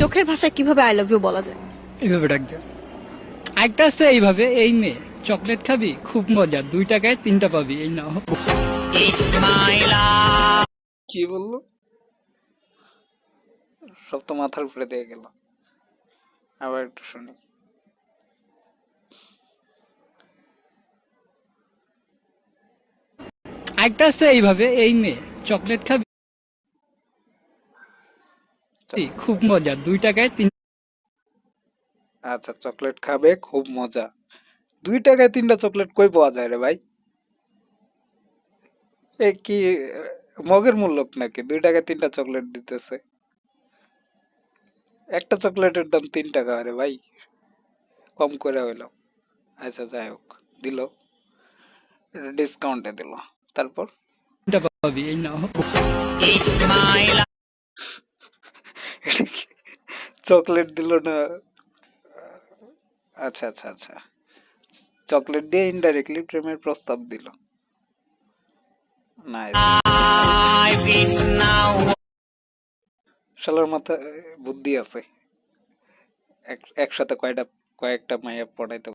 চোখের ভাষায় কীভাবে আই লাভ ইউ বলা যায়? এইভাবে ডাক দেয় একটা আছে এইভাবে এই মেয়ে চকলেট খাবি খুব মজা দুই টাকায় তিনটা পাবি এই নাও। কি বলল? সব তো মাথার উপরে দিয়ে গেল। আবার একটু শুনি। একটা আছে এইভাবে এই মেয়ে চকলেট খাবি খুব মজা। দুই টাকায় তিন আচ্ছা চকলেট খাবে খুব মজা। দুই টাকায় তিনটা চকলেট কই পাওয়া যায় রে ভাই? এ কি মগের মূল্য নাকি? দুই টাকায় তিনটা চকলেট দিতেছে। একটা চকলেটের দাম তিন টাকা রে ভাই। কম করে হইল। আচ্ছা যাই হোক দিল। ডিসকাউন্টে দিল। তারপর? পাবি এই নাও। চকলেট দিল না। আচ্ছা আচ্ছা আচ্ছা। চকলেট দিয়ে ইনডাইরেক্টলি প্রেমের প্রস্তাব দিল। শালার মাথায় বুদ্ধি আছে। এক- একসাথে কয়টা, কয়েকটা মাইয়া পড়াইতে